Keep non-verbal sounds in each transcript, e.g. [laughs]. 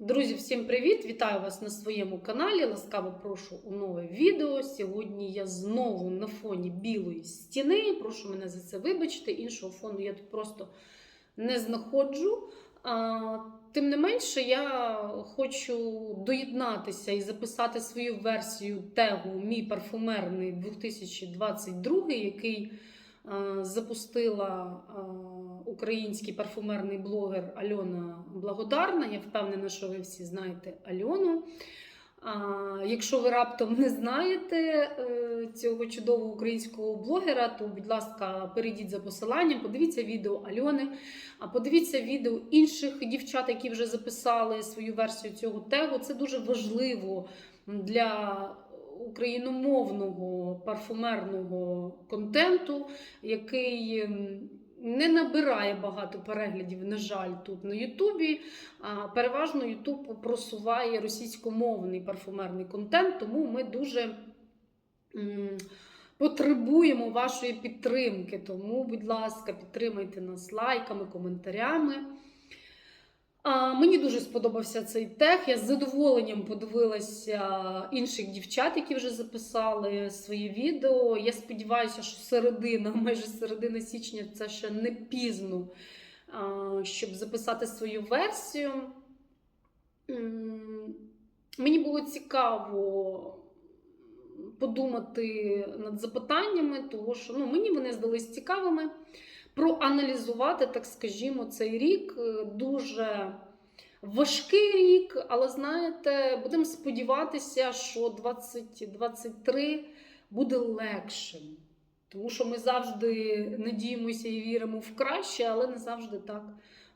Друзі, всім привіт! Вітаю вас на своєму каналі. Ласкаво прошу у нове відео. Сьогодні я знову на фоні білої стіни. Прошу мене за це вибачити. Іншого фону я тут просто не знаходжу. Тим не менше, я хочу доєднатися і записати свою версію тегу Мій парфумерний 2022, який запустила український парфумерний блогер Альона Благодарна. Я впевнена, що ви всі знаєте Альону. Якщо ви раптом не знаєте е, цього чудового українського блогера, то, будь ласка, перейдіть за посиланням, подивіться відео Альони, а подивіться відео інших дівчат, які вже записали свою версію цього тегу. Це дуже важливо для україномовного парфумерного контенту, який не набирає багато переглядів, на жаль, тут на Ютубі. Переважно Ютуб просуває російськомовний парфумерний контент, тому ми дуже потребуємо вашої підтримки. Тому, будь ласка, підтримайте нас лайками, коментарями. А, мені дуже сподобався цей тег. Я з задоволенням подивилася інших дівчат, які вже записали свої відео. Я сподіваюся, що середина, [laughs] майже середина січня, це ще не пізно, щоб записати свою версію. Мені було цікаво подумати над запитаннями, тому що ну, мені вони здались цікавими. Проаналізувати, так скажімо, цей рік е, дуже важкий рік, але знаєте, будемо сподіватися, що 2023 буде легшим. Тому що ми завжди надіємося і віримо в краще, але не завжди так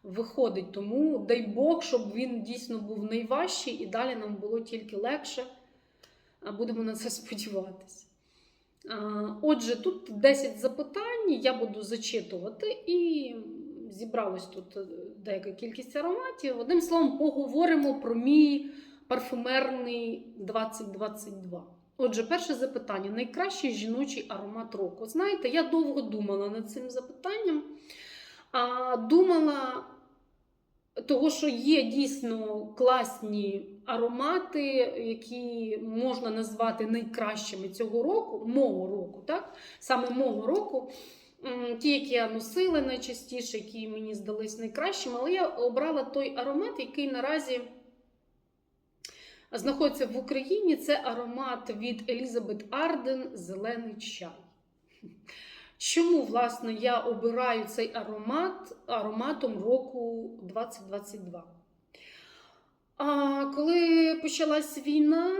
виходить. Тому дай Бог, щоб він дійсно був найважчий і далі нам було тільки легше. Будемо на це сподіватися. Отже, тут 10 запитань, я буду зачитувати і зібралось тут е, деяка кількість ароматів. Одним словом, поговоримо про мій парфумерний 2022. Отже, перше запитання: найкращий жіночий аромат року. Знаєте, я довго думала над цим запитанням. А, Думала, того, що є дійсно класні аромати, які можна назвати найкращими цього року, мого року, так? Саме мого року. Ті, які я носила найчастіше, які мені здались найкращими, але я обрала той аромат, який наразі знаходиться в Україні. Це аромат від Елізабет Арден Зелений чай. Чому, власне, я обираю цей аромат ароматом року 2022? А коли почалась війна,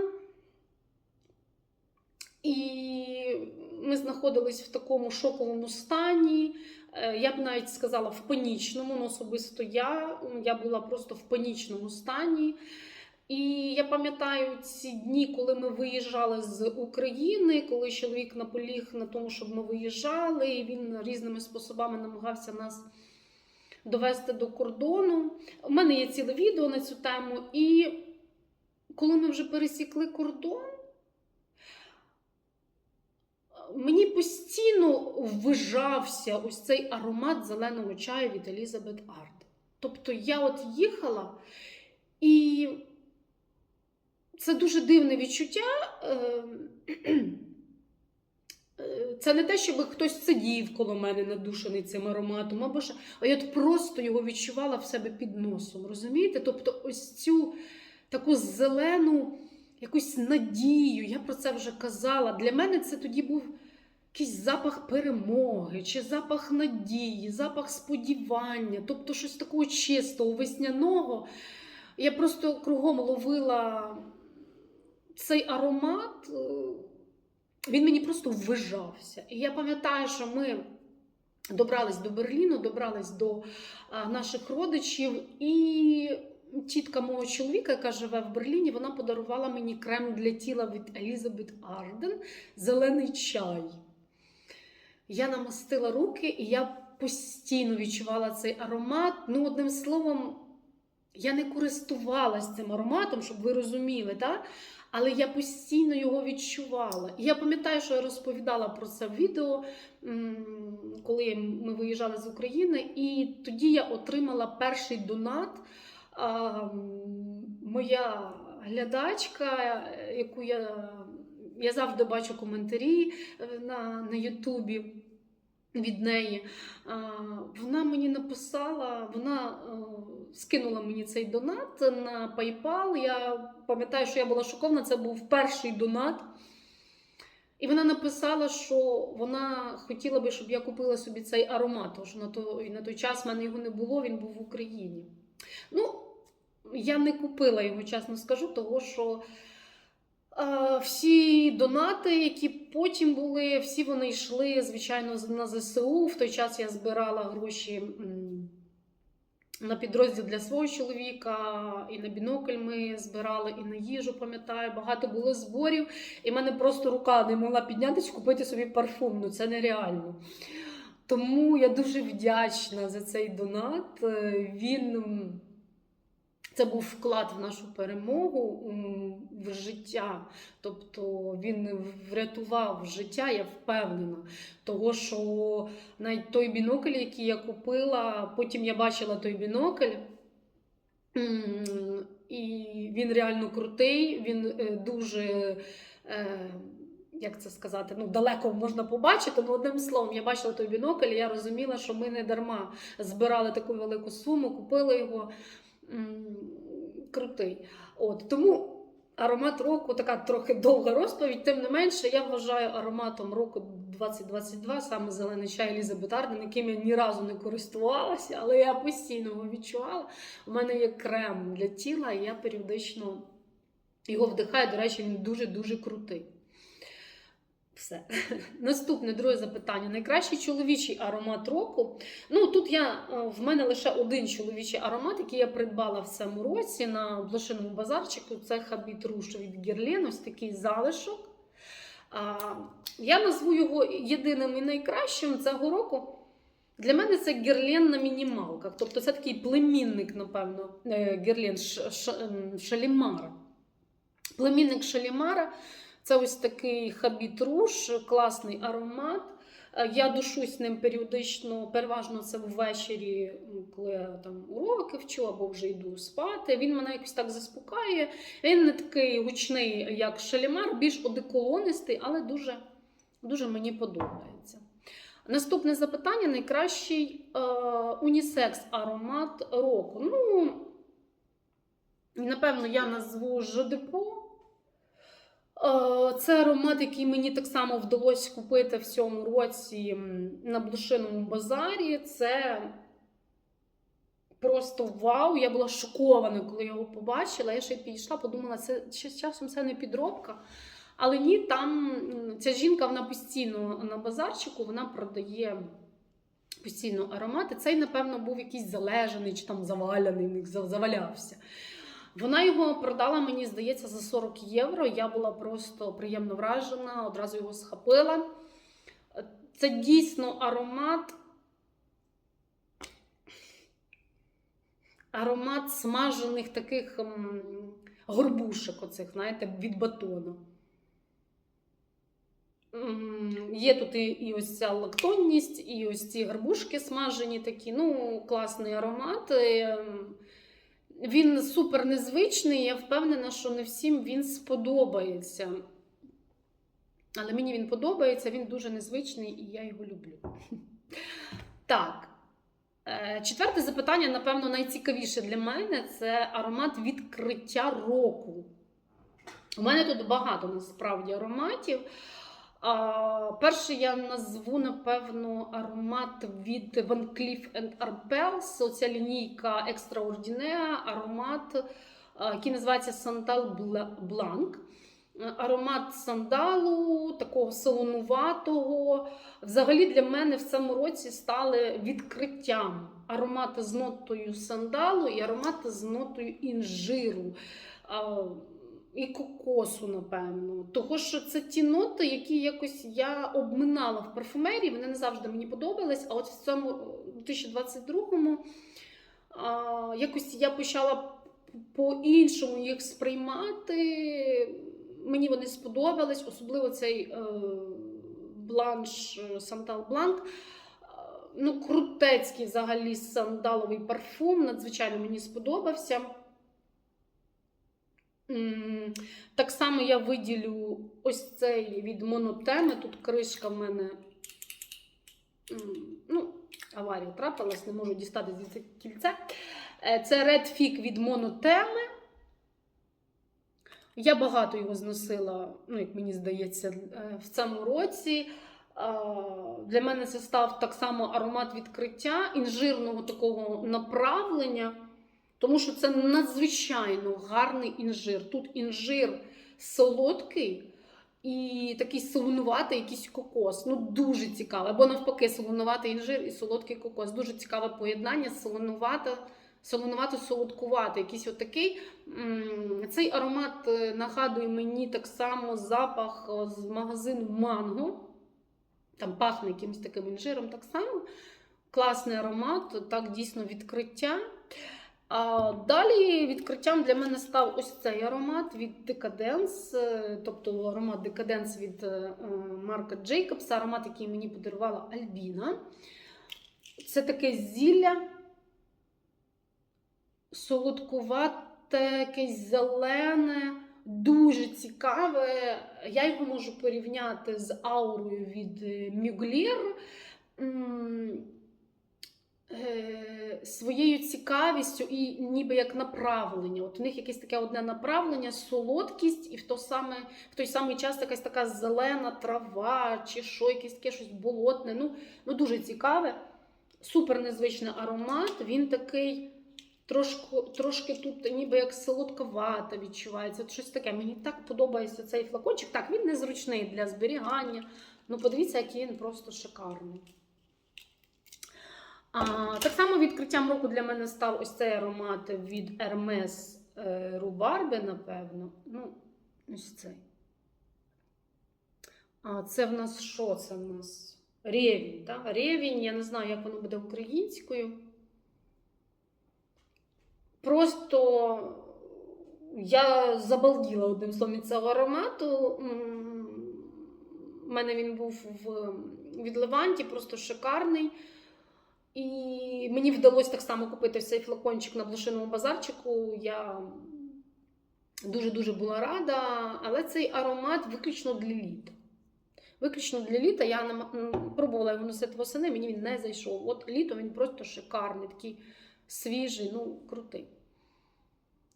і ми знаходились в такому шоковому стані, е, я б навіть сказала в панічному, ну особисто я, я була просто в панічному стані. І я пам'ятаю ці дні, коли ми виїжджали з України, коли чоловік наполіг на тому, щоб ми виїжджали, і він різними способами намагався нас довести до кордону. У мене є ціле відео на цю тему. І коли ми вже пересікли кордон, мені постійно ввижався ось цей аромат зеленого чаю від Елізабет Арт. Тобто я от їхала і. Це дуже дивне відчуття. Це не те, щоб хтось сидів коло мене надушений цим ароматом, або ж а я просто його відчувала в себе під носом. Розумієте? Тобто, ось цю таку зелену якусь надію, я про це вже казала. Для мене це тоді був якийсь запах перемоги, чи запах надії, запах сподівання, тобто щось такого чистого, весняного. Я просто кругом ловила цей аромат, він мені просто ввижався. І я пам'ятаю, що ми добрались до Берліну, добрались до наших родичів, і тітка мого чоловіка, яка живе в Берліні, вона подарувала мені крем для тіла від Елізабет Арден Зелений чай. Я намастила руки, і я постійно відчувала цей аромат. Ну, одним словом, я не користувалася цим ароматом, щоб ви розуміли, так? Але я постійно його відчувала. І я пам'ятаю, що я розповідала про це в відео, коли ми виїжджали з України, і тоді я отримала перший донат моя глядачка, яку я, я завжди бачу коментарі е, на, на Ютубі від неї. Вона мені написала, вона е, скинула мені цей донат на PayPal. Я пам'ятаю, що я була шокована, це був перший донат. І вона написала, що вона хотіла би, щоб я купила собі цей аромат, що на той, на той час в мене його не було, він був в Україні. Ну, я не купила його, чесно скажу, тому що всі донати, які потім були, всі вони йшли, звичайно, на ЗСУ. В той час я збирала гроші. На підрозділ для свого чоловіка, і на бінокль ми збирали, і на їжу, пам'ятаю, багато було зборів. І в мене просто рука не могла піднятися, купити собі парфум. Ну це нереально. Тому я дуже вдячна за цей донат. Е, Він це був вклад в нашу перемогу в життя. Тобто він врятував життя, я впевнена. Того, що навіть той бінокль, який я купила, потім я бачила той бінокль. І він реально крутий, він е, дуже, е, як це сказати, ну, далеко можна побачити. Ну, одним словом, я бачила той бінокль, і я розуміла, що ми не дарма збирали таку велику суму, купили його. Крутий. От, тому аромат року така трохи довга розповідь. Тим не менше, я вважаю ароматом року 2022 саме зелений чай Елізабет Арден, яким я ні разу не користувалася, але я постійно його відчувала. У мене є крем для тіла, і я періодично його вдихаю. До речі, він дуже-дуже крутий. Все. [laughs] Наступне друге запитання. Найкращий чоловічий аромат року. Ну тут я е, в мене лише один чоловічий аромат, який я придбала в цьому році на блошиному базарчику. Це Хабіт Руш від Герлен, ось такий залишок. А, я назву його єдиним і найкращим цього року. Для мене це Герлен на мінімалках. Тобто це такий племінник, напевно, е, Герлен Шалімара. Племінник Шалімара. Це ось такий хабіт руш, класний аромат. Е, Я душусь ним періодично, переважно це ввечері, коли я там уроки вчу або вже йду спати. Він мене якось так заспокаює. Він не такий гучний, як шалімар, більш одеколонистий, але дуже, дуже мені подобається. Наступне запитання: найкращий е, унісекс аромат року. Ну, напевно, я назву Жодепо. Е, Це аромат, який мені так само вдалося купити в цьому році на блошиному базарі. Це просто вау! Я була шокована, коли його побачила. Я ще підійшла, подумала, це ще з часом це не підробка. Але ні, там ця жінка вона постійно на базарчику вона продає постійно аромати. Цей, напевно, був якийсь залежаний чи там заваляний, завалявся. Вона його продала, мені здається, за 40 євро. Я була просто приємно вражена, одразу його схопила. Це дійсно аромат. Аромат смажених таких горбушек, оцих, знаєте, від батону. Є тут і, ось ця лактонність, і ось ці гарбушки смажені такі. Ну, класний аромат. Він супер незвичний. Я впевнена, що не всім він сподобається. Але мені він подобається, він дуже незвичний і я його люблю. Так. Е, Четверте запитання, напевно, найцікавіше для мене це аромат відкриття року. У мене тут багато насправді ароматів. А, перший я назву, напевно, аромат від Van Cleef Arpels. Оця лінійка Extraordinaire, аромат, який називається Сандал Бланк. Аромат сандалу, такого солонуватого. Взагалі для мене в цьому році стали відкриттям аромати з нотою сандалу і аромати з нотою інжиру. І кокосу, напевно. Того, що це ті ноти, які якось я обминала в парфумерії, вони не завжди мені подобались. А от в цьому е, 2022-му а, якось я почала по-іншому їх сприймати. Мені вони сподобались, особливо цей е, бланш Сантал Бланк. ну, крутецький взагалі сандаловий парфум. Надзвичайно мені сподобався. Так само я виділю ось цей від монотеми. Тут кришка в мене. Ну, аварія трапилась, не можу дістати звідси кільце. Е, Це Red Fig від монотеми. Я багато його зносила, ну, як мені здається, е, в цьому році. Для мене це став так само аромат відкриття інжирного такого направлення, тому що це надзвичайно гарний інжир. Тут інжир солодкий і такий солонуватий якийсь кокос. Ну, дуже цікаве. Або навпаки, солонуватий інжир і солодкий кокос. Дуже цікаве поєднання, солонувата. Солонувато-солодкувати, якийсь отакий. Цей аромат е, нагадує мені так само запах е, з магазину Манго. Там пахне якимось таким інжиром так само. Класний аромат, так дійсно відкриття. А далі відкриттям для мене став ось цей аромат від е, тобто аромат Decadence від е, е, Марка Джейкобса, аромат, який мені подарувала Альбіна. Це таке зілля солодкувате, якесь зелене, дуже цікаве. Я його можу порівняти з аурою від е, Мюглір. Е, Своєю цікавістю і ніби як направлення. От у них якесь таке одне направлення, солодкість, і в, то саме, в той самий час якась така зелена трава, чи що, якесь таке щось болотне. Ну, ну дуже цікаве. Супер незвичний аромат. Він такий трошки, трошки тут ніби як солодковата відчувається. Щось таке. Мені так подобається цей флакончик. Так, він незручний для зберігання. Ну, подивіться, який він просто шикарний. А, так само відкриттям року для мене став ось цей аромат від Hermes е, Rhubarbe, напевно. Ну, ось цей. А це в нас що? Це в нас? Ревінь, так? Ревінь, я не знаю, як воно буде українською. Просто я забалділа одним словом від цього аромату. У мене він був в від Леванті, просто шикарний. І мені вдалося так само купити цей флакончик на блошиному базарчику. Я дуже-дуже була рада, але цей аромат виключно для літа. Виключно для літа я м, пробувала його носити восени, мені він не зайшов. От літо він просто шикарний, такий свіжий, ну, крутий.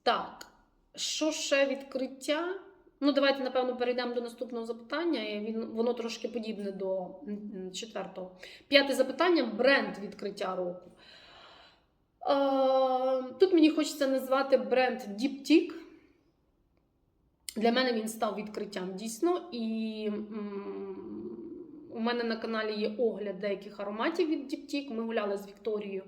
Так, що ще відкриття? Ну, давайте, напевно, перейдемо до наступного запитання. і Він, воно трошки подібне до четвертого. П'яте запитання бренд відкриття року. Тут мені хочеться назвати бренд Diptyque. Для мене він став відкриттям дійсно. І у мене на каналі є огляд деяких ароматів від Diptyque. Ми гуляли з Вікторією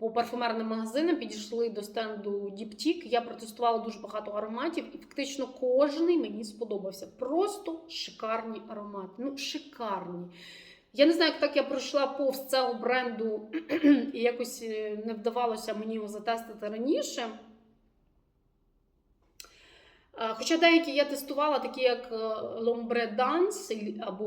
по парфумерним магазинам, підійшли до стенду Діптік. Я протестувала дуже багато ароматів, і фактично кожний мені сподобався. Просто шикарні аромати. Ну, шикарні. Я не знаю, як так я пройшла повз цього бренду [clears throat] і якось е, не вдавалося мені його затестити раніше. Е, Хоча деякі я тестувала, такі як е, Lombre Dance або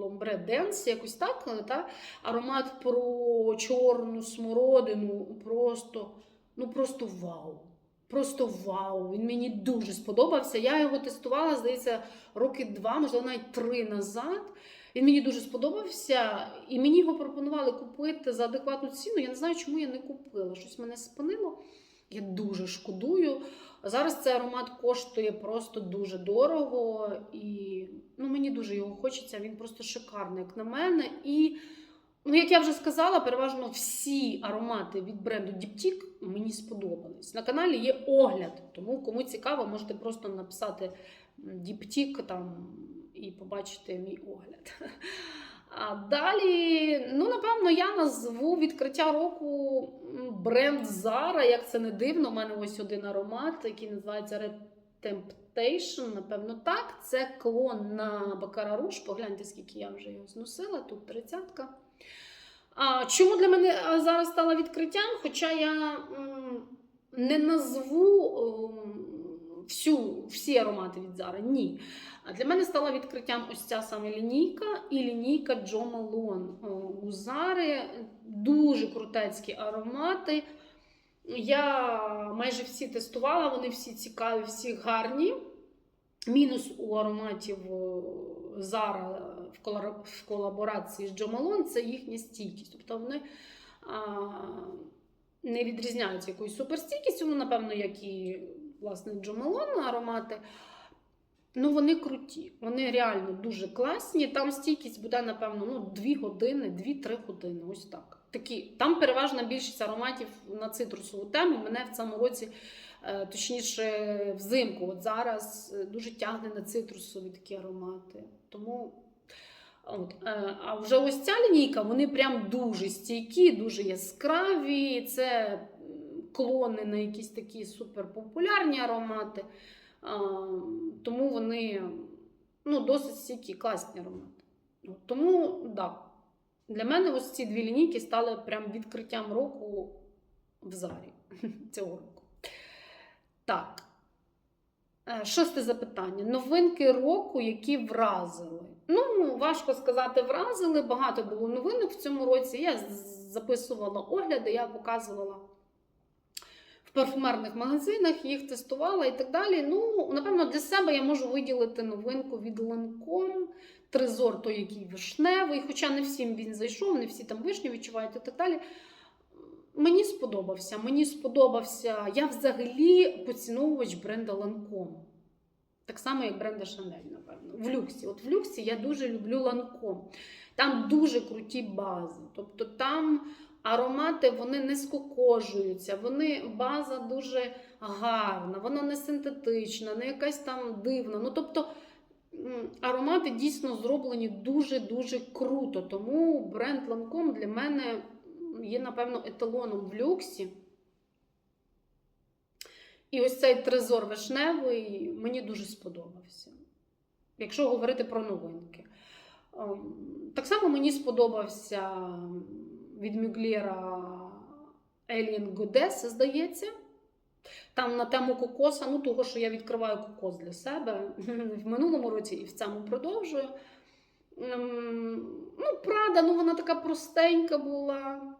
Lombre Dance, якось так, е, та? аромат про чорну смородину. Просто, ну просто вау. Просто вау. Він мені дуже сподобався. Я його тестувала, здається, роки два, можливо, навіть три назад. Він мені дуже сподобався, і мені його пропонували купити за адекватну ціну. Я не знаю, чому я не купила. Щось мене спинило. Я дуже шкодую. Зараз цей аромат коштує просто дуже дорого, і ну, мені дуже його хочеться. Він просто шикарний, як на мене. І, ну, як я вже сказала, переважно всі аромати від бренду Diptyque мені сподобались. На каналі є огляд, тому кому цікаво, можете просто написати Diptyque там і побачити мій огляд. [laughs] А далі, ну, напевно, я назву відкриття року бренд Zara, як це не дивно. У мене ось один аромат, який називається Red Temptation. Напевно, так. Це клон на Baccarat Rouge. Погляньте, скільки я вже його зносила. Тут тридцятка. А чому для мене зараз стала відкриттям? Хоча я м, не назву м, всю, всі аромати від Зара. Ні. А Для мене стала відкриттям ось ця саме лінійка і лінійка Джо Малон. У Зари дуже крутецькі аромати. Я майже всі тестувала, вони всі цікаві, всі гарні. Мінус у ароматів Зара в колаборації з Джо Малон це їхня стійкість. Тобто вони не відрізняються якоюсь суперстійкістю, ну, напевно, як і власне Джо Малон аромати. Ну, вони круті, вони реально дуже класні. Там стійкість буде, напевно, ну, 2 години, 2-3 години. Ось так. Такі. Там переважна більшість ароматів на цитрусову тему. Мене в цьому році, е, точніше, взимку, от зараз е, дуже тягне на цитрусові такі аромати. Тому. От, е, а вже ось ця лінійка, вони прям дуже стійкі, дуже яскраві. Це клони на якісь такі суперпопулярні аромати. Тому вони ну, досить стійкі, класні аромати. От, тому, да, для мене ось ці дві лінійки стали прям відкриттям року в зарі [laughs] цього року. Так. Е, Шосте запитання. Новинки року, які вразили. Ну, важко сказати, вразили. Багато було новинок в цьому році. Я записувала огляди, я показувала в парфумерних магазинах, їх тестувала і так далі. Ну, напевно, для себе я можу виділити новинку від Lancome. Трезор, той, який вишневий, хоча не всім він зайшов, не всі там вишню відчувають і так далі. Мені сподобався. Мені сподобався. Я взагалі поціновувач бренда Lancome. Так само, як бренда Chanel, напевно. В люксі. От в люксі я дуже люблю Lancome. Там дуже круті бази. Тобто там аромати вони не скокожуються, вони база дуже гарна, вона не синтетична, не якась там дивна. Ну, тобто, аромати дійсно зроблені дуже-дуже круто. Тому бренд Lancome для мене є, напевно, еталоном в люксі. І ось цей трезор вишневий мені дуже сподобався. Якщо говорити про новинки. Ем, Так само мені сподобався від Мюглєра Alien Goddess, здається. Там на тему кокоса, ну того, що я відкриваю кокос для себе [laughs] в минулому році і в цьому продовжую. Ем, Ну, Прада, ну вона така простенька була,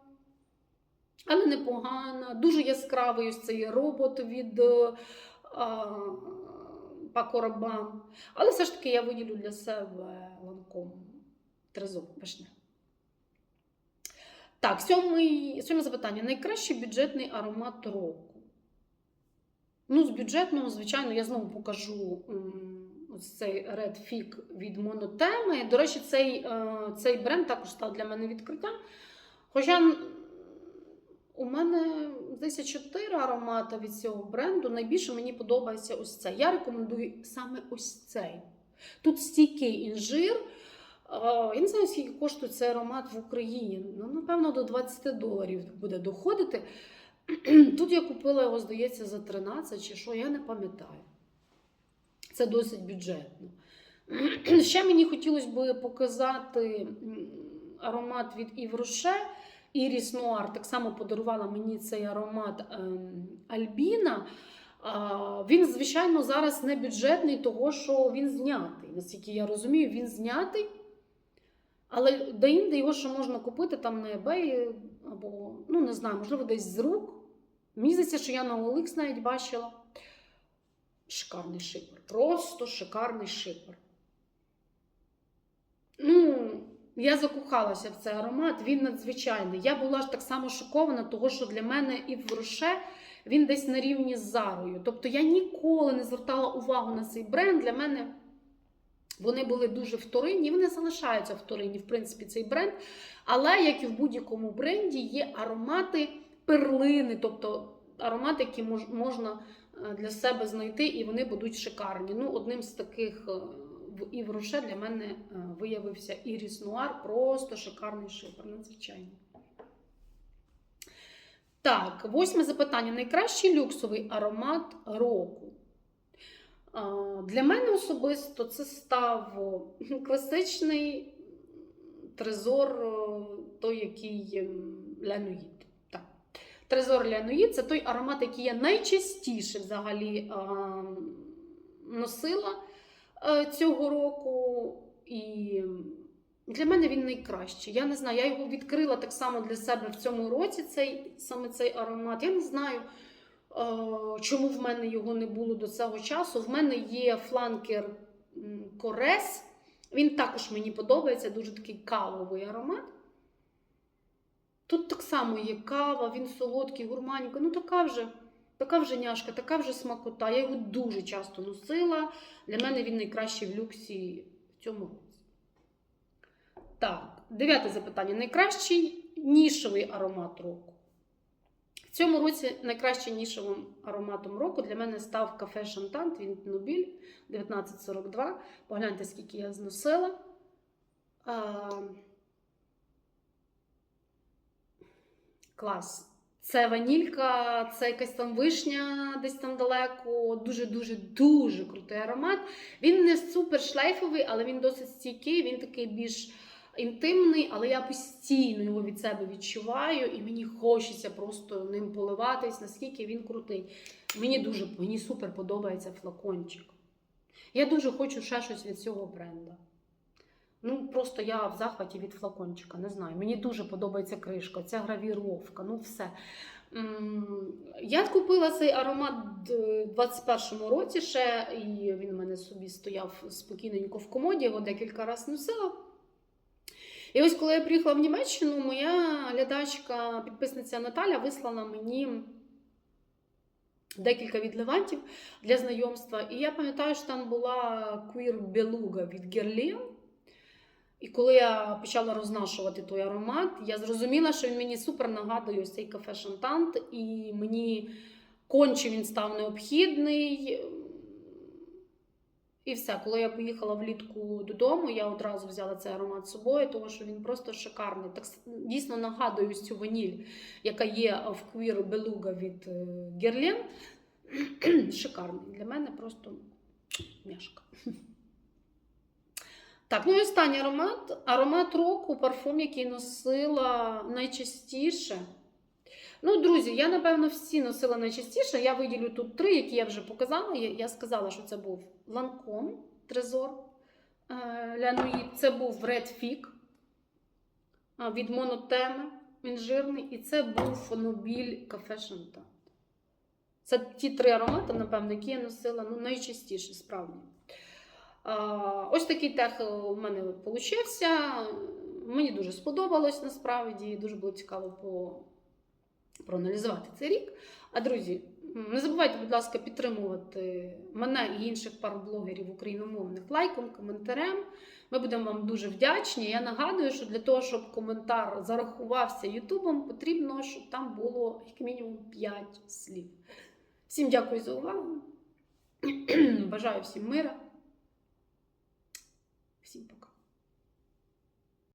але непогана. Дуже яскравий ось цей робот від е, а, Paco Rabanne. Але все ж таки я виділю для себе ланком трезор вишня. Так, сьомий, сьоме запитання. Найкращий бюджетний аромат року. Ну, з бюджетного, звичайно, я знову покажу ось цей Red Fig від Монотеми. До речі, цей, е, цей бренд також став для мене відкриттям. Хоча у мене здається чотири аромати від цього бренду. Найбільше мені подобається ось цей. Я рекомендую саме ось цей. Тут стійкий інжир. Е, Я не знаю, скільки коштує цей аромат в Україні. Ну, напевно, до 20 доларів буде доходити. [clears throat] Тут я купила його, здається, за 13 чи що, я не пам'ятаю. Це досить бюджетно. [clears throat] Ще мені хотілося б показати аромат від Yves Rocher. Іріс Нуар так само подарувала мені цей аромат ем, Альбіна. Він, звичайно, зараз не бюджетний, того що він знятий. Наскільки я розумію, він знятий. Але деінде його ще можна купити там на eBay або, ну не знаю, можливо, десь з рук. Мені що я на OLX навіть бачила. Шикарний шипер. Просто шикарний шипер. Ну, я закохалася в цей аромат, він надзвичайний. Я була ж так само шокована, того, що для мене і в Роше він десь на рівні з Зарою. Тобто я ніколи не звертала увагу на цей бренд. Для мене вони були дуже вторинні, вони залишаються вторинні, в принципі, цей бренд. Але, як і в будь-якому бренді, є аромати перлини, тобто аромати, які мож- можна е, для себе знайти, і вони будуть шикарні. Ну, одним з таких е, в Ів Роше для мене е, виявився Іріс Нуар, просто шикарний шипер, надзвичайно. Так, восьме запитання. Найкращий люксовий аромат року. Для мене особисто це став [laughs] класичний трезор, той, який ем, Лянуїд. Так. Трезор Лянуїд це той аромат, який я найчастіше взагалі носила е, цього року, і для мене він найкращий. Я не знаю, я його відкрила так само для себе в цьому році, цей, саме цей аромат. Я не знаю, чому в мене його не було до цього часу. В мене є фланкер Корес. Він також мені подобається, дуже такий кавовий аромат. Тут так само є кава, він солодкий, гурманенький. Ну, така вже, така вже няшка, така вже смакота. Я його дуже часто носила. Для мене він найкращий в люксі в цьому році. Так, дев'яте запитання. Найкращий нішевий аромат року. В цьому році найкращим нішевим ароматом року для мене став кафе Шантант від Нобіль 1942. Погляньте, скільки я зносила. А, клас. Це ванілька, це якась там вишня десь там далеко. Дуже-дуже дуже крутий аромат. Він не супер шлейфовий, але він досить стійкий. Він такий більш інтимний, але я постійно його від себе відчуваю, і мені хочеться просто ним поливатись, наскільки він крутий. Мені дуже мені супер подобається флакончик. Я дуже хочу ще щось від цього бренда. Ну, просто я в захваті від флакончика, не знаю. Мені дуже подобається кришка, ця гравіровка, ну все. Я купила цей аромат д- в 21-му році ще, і він у мене собі стояв спокійненько в комоді, його декілька разів носила. І ось коли я приїхала в Німеччину, моя глядачка, підписниця Наталя, вислала мені декілька відливантів для знайомства. І я пам'ятаю, що там була Beluga від Guerlain. І коли я почала рознашувати той аромат, я зрозуміла, що він мені супер нагадує ось цей кафе Шантант, і мені конче він став необхідний. І все, коли я поїхала влітку додому, я одразу взяла цей аромат з собою, тому що він просто шикарний. Так дійсно нагадую цю ваніль, яка є в Queer Beluga від е, [clears throat] Шикарний. Для мене просто м'яшка. [laughs] Так, ну і останній аромат. Аромат року, парфум, який носила найчастіше. Ну, друзі, я, напевно, всі носила найчастіше. Я виділю тут три, які я вже показала. Я, сказала, що це був Lancome Трезор Лянуї. Це був Red Fig від Монотеми. Він жирний. І це був Нобіль Кафе Шантан. Це ті три аромати, напевно, які я носила ну, найчастіше, справді. Ось такий тех у мене получився. Мені дуже сподобалось насправді. Дуже було цікаво по... проаналізувати цей рік. А друзі, не забувайте, будь ласка, підтримувати мене і інших пар блогерів україномовних лайком, коментарем. Ми будемо вам дуже вдячні. Я нагадую, що для того, щоб коментар зарахувався Ютубом, потрібно, щоб там було як мінімум 5 слів. Всім дякую за увагу. [clears throat] Бажаю всім мира.